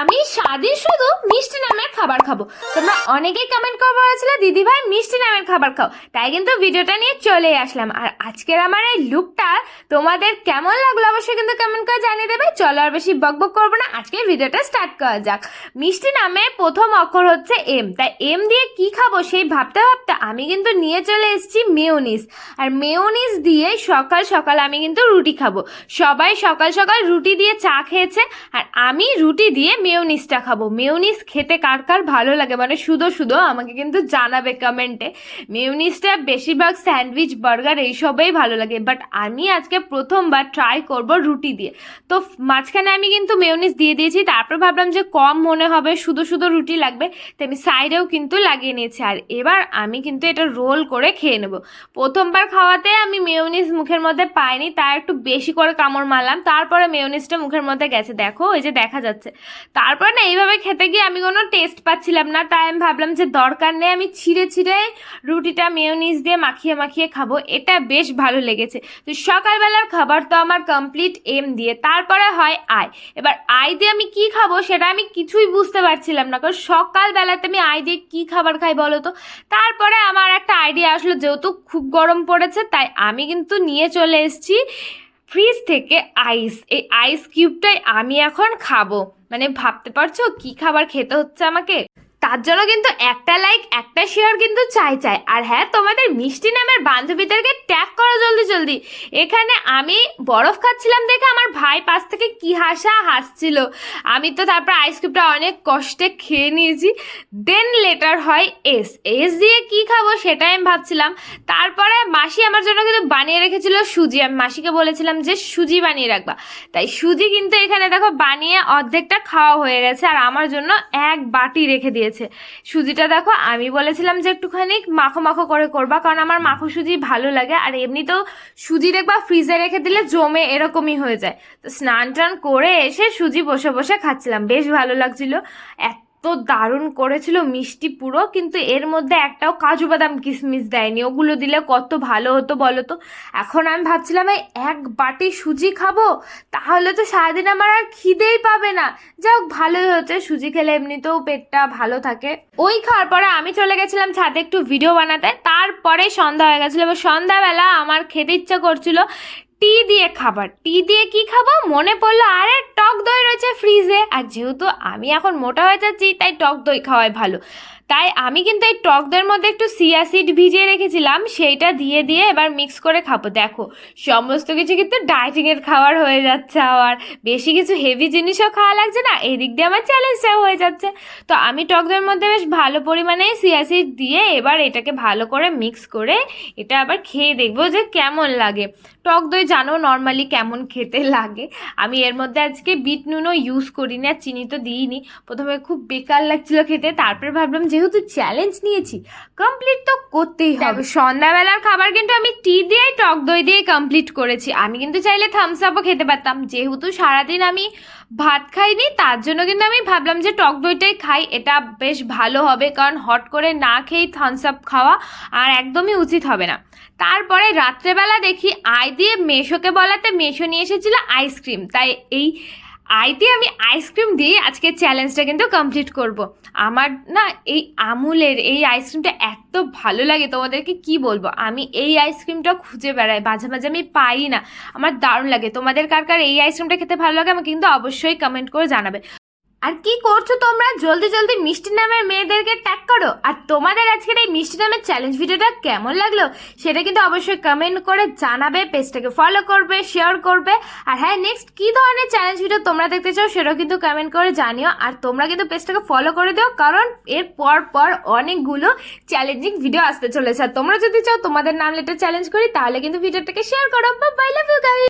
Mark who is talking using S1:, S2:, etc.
S1: আমি স্বাদে শুধু মিষ্টি নামের খাবার খাব। তোমরা অনেকেই কমেন্ট করে বলেছিলে দিদি ভাই মিষ্টি নামের খাবার খাও। তাই কিন্তু ভিডিওটা নিয়ে চলে আসলাম। আর আজকের আমার এই লুকটা তোমাদের কেমন লাগল অবশ্যই কিন্তু কমেন্ট করে জানিয়ে দেবে। চলো আর বেশি বকবক করব না। আজকের ভিডিওটা স্টার্ট করা যাক। মিষ্টি নামে প্রথম অক্ষর হচ্ছে এম তাই এম দিয়ে কি খাব সেই ভাবতে ভাবতে আমি কিন্তু নিয়ে চলে এসেছি মেয়োনিস আর মেয়োনিস দিয়ে সকাল সকাল আমি কিন্তু রুটি খাব। সবাই সকাল সকাল রুটি দিয়ে চা খেয়েছে। আর আমি রুটি দিয়ে মেয়োনিসটা খাব। মেয়োনিস খেতে কার কার ভালো লাগে? মানে শুধু শুধু আমাকে কিন্তু জানাবে কমেন্টে মেয়োনিসটা বেশিরভাগ স্যান্ডউইচ, বার্গার, এইসবেই ভালো লাগে। বাট আমি আজকে প্রথমবার ট্রাই করব রুটি দিয়ে। তো মাঝখানে আমি কিন্তু মেয়োনিস দিয়ে দিয়েছি, তারপর ভাবলাম যে কম মনে হবে, শুধু শুধু রুটি লাগবে, তো আমি সাইডেও কিন্তু লাগিয়ে নিয়েছি। আর এবার আমি কিন্তু এটা রোল করে খেয়ে নেব। প্রথমবার খাওয়াতে আমি মেয়োনিস মুখের মধ্যে পাইনি তার একটু বেশি করে কামড় মারলাম, তারপরে মেয়োনিসটা মুখের মধ্যে গেছে। দেখো ওই যে দেখা যাচ্ছে। তারপর না, এইভাবে খেতে গিয়ে আমি কোনো টেস্ট পাচ্ছিলাম না, তাই আমি ভাবলাম যে দরকার নেই, আমি ছিঁড়ে ছিঁড়ে রুটিটা মেয়োনিস দিয়ে মাখিয়ে মাখিয়ে খাব। এটা বেশ ভালো লেগেছে। তো সকালবেলার খাবার তো আমার কমপ্লিট এম দিয়ে, তারপরে হয় আই এবার আই দিয়ে আমি কি খাব সেটা আমি কিছুই বুঝতে পারছিলাম না, কারণ সকালবেলাতে আমি আই দিয়ে কি খাবার খাই বলো তো? তারপরে আমার একটা আইডিয়া আসলো, যেহেতু খুব গরম পড়েছে, তাই আমি কিন্তু নিয়ে চলে এসেছি ফ্রিজ থেকে আইস এই আইস কিউবটাই আমি এখন খাব। মানে ভাবতে পারছ কি খাবার খেতে হচ্ছে আমাকে? তার জন্য কিন্তু একটা লাইক একটা শেয়ার কিন্তু চাই চাই। আর হ্যাঁ তোমাদের মিষ্টি নামের বান্ধবীদেরকে ট্যাগ করো জলদি জলদি। এখানে আমি বরফ খাচ্ছিলাম দেখে আমার ভাই পাশ থেকে কি হাসা হাসছিল। আমি তো তারপর আইসক্রিমটা অনেক কষ্টে খেয়ে নিয়েছি। দেন লেটার হয় এস এস দিয়ে কি খাব সেটাই আমি ভাবছিলাম। তারপরে মাসি আমার জন্য কিন্তু বানিয়ে রেখেছিল সুজি। আমি মাসিকে বলেছিলাম যে সুজি বানিয়ে রাখবা। তাই সুজি কিন্তু এখানে দেখো বানিয়ে অর্ধেকটা খাওয়া হয়ে গেছে। আর আমার জন্য এক বাটি রেখে দিয়েছে। সুজিটা দেখো, আমি বলেছিলাম যে একটুখানি মাখো মাখো করে করবা, কারণ আমার মাখো সুজি ভালো লাগে, আর এমনিতেও সুজি দেখবা ফ্রিজে রেখে দিলে জমে এরকমই হয়ে যায়। তো স্নান টান করে এসে সুজি বসে বসে খাচ্ছিলাম, বেশ ভালো লাগছিল। এত দারুণ করেছিল, মিষ্টি পুরো, কিন্তু এর মধ্যে একটাও কাজু বাদাম কিশমিশ দেয়নি। ওগুলো দিলে কত ভালো হতো বলো তো? এখন আমি ভাবছিলাম, এই এক বাটি সুজি খাব? তাহলে তো সারাদিন আমার আর খিদেই পাবে না। যাক ভালোই হচ্ছে সুজি খেলে এমনিতেও পেটটা ভালো থাকে। ওই খাওয়ার পরে আমি চলে গেছিলাম ছাদে একটু ভিডিও বানাতে। তারপরে সন্ধ্যা হয়ে গেছিল। এবার সন্ধ্যাবেলা আমার খেতে ইচ্ছা করছিল টি দিয়ে খাবার। টি দিয়ে কি খাব? মনে পড়ল, আরে টক দই রয়েছে ফ্রিজে। আর যেহেতু আমি এখন মোটা হয়ে যাচ্ছি, তাই টক দই খাওয়াই ভালো। তাই আমি কিন্তু এই টক দইয়ের মধ্যে একটু সিয়াসিড ভিজিয়ে রেখেছিলাম, সেইটা দিয়ে দিয়ে এবার মিক্স করে খাব। দেখো, সমস্ত কিছু কিন্তু ডায়েটিংয়ের খাবার হয়ে যাচ্ছে আবার। বেশি কিছু হেভি জিনিসও খাওয়া লাগছে না, এদিক দিয়ে আমার চ্যালেঞ্জটাও হয়ে যাচ্ছে। তো আমি টক দইয়ের মধ্যে বেশ ভালো পরিমাণে সিয়াসিড দিয়ে এবার এটাকে ভালো করে মিক্স করে এটা আবার খেয়ে দেখব যে কেমন লাগে। টক দই জানো নর্মালি কেমন খেতে লাগে? আমি এর মধ্যে আজকে বিট নুনও ইউজ করিনি আর চিনি তো দিইনি। প্রথমে খুব বেকার লাগছিল খেতে তারপরে ভাবলাম যেহেতু চ্যালেঞ্জ নিয়েছি কমপ্লিট তো করতেই হবে। সন্ধ্যাবেলার খাবার কিন্তু আমি টি দিয়েই টক দই দিয়ে কমপ্লিট করেছি। আমি কিন্তু চাইলে থামস আপও খেতে পারতাম। যেহেতু সারাদিন আমি ভাত খাইনি তার জন্য কিন্তু আমি ভাবলাম যে টক দইটাই খাই। এটা বেশ ভালো হবে কারণ হট করে না খেয়েই থামস আপ খাওয়া আর একদমই উচিত হবে না। তারপরে রাত্রেবেলা দেখি আয় দিয়ে মেশোকে বলাতে মেশো নিয়ে এসেছিল আইসক্রিম তাই এই আইতে আমি আইসক্রিম দিয়ে আজকে চ্যালেঞ্জটা কিন্তু কমপ্লিট করব। আমার না এই আমুলের এই আইসক্রিমটা এত ভালো লাগে, তোমাদেরকে কি বলব? আমি এই আইসক্রিমটা খুঁজে বেড়াই, মাঝে মাঝে আমি পাই না। আমার দারুণ লাগে। তোমাদের কার কার এই আইসক্রিমটা খেতে ভালো লাগে আমাকে কিন্তু অবশ্যই কমেন্ট করে জানাবে। আর কি করছ তোমরা? জলদি জলদি মিষ্টি নামের মেয়েদেরকে ট্যাগ করো। আর তোমাদের আজকের এই মিষ্টি নামের চ্যালেঞ্জ ভিডিওটা কেমন লাগল সেটা কিন্তু অবশ্যই কমেন্ট করে জানাবে পেজটাকে ফলো করবে শেয়ার করবে। আর হ্যাঁ নেক্সট কি ধরনের চ্যালেঞ্জ ভিডিও তোমরা দেখতে চাও সেটাও কিন্তু কমেন্ট করে জানিও। আর তোমরা কিন্তু পেজটাকে ফলো করে দিও, কারণ এর পর পর অনেকগুলো চ্যালেঞ্জিং ভিডিও আসতে চলেছে। আর তোমরা যদি চাও তোমাদের নাম লেটার চ্যালেঞ্জ করি, তাহলে কিন্তু ভিডিওটাকে শেয়ার করো। By love you guys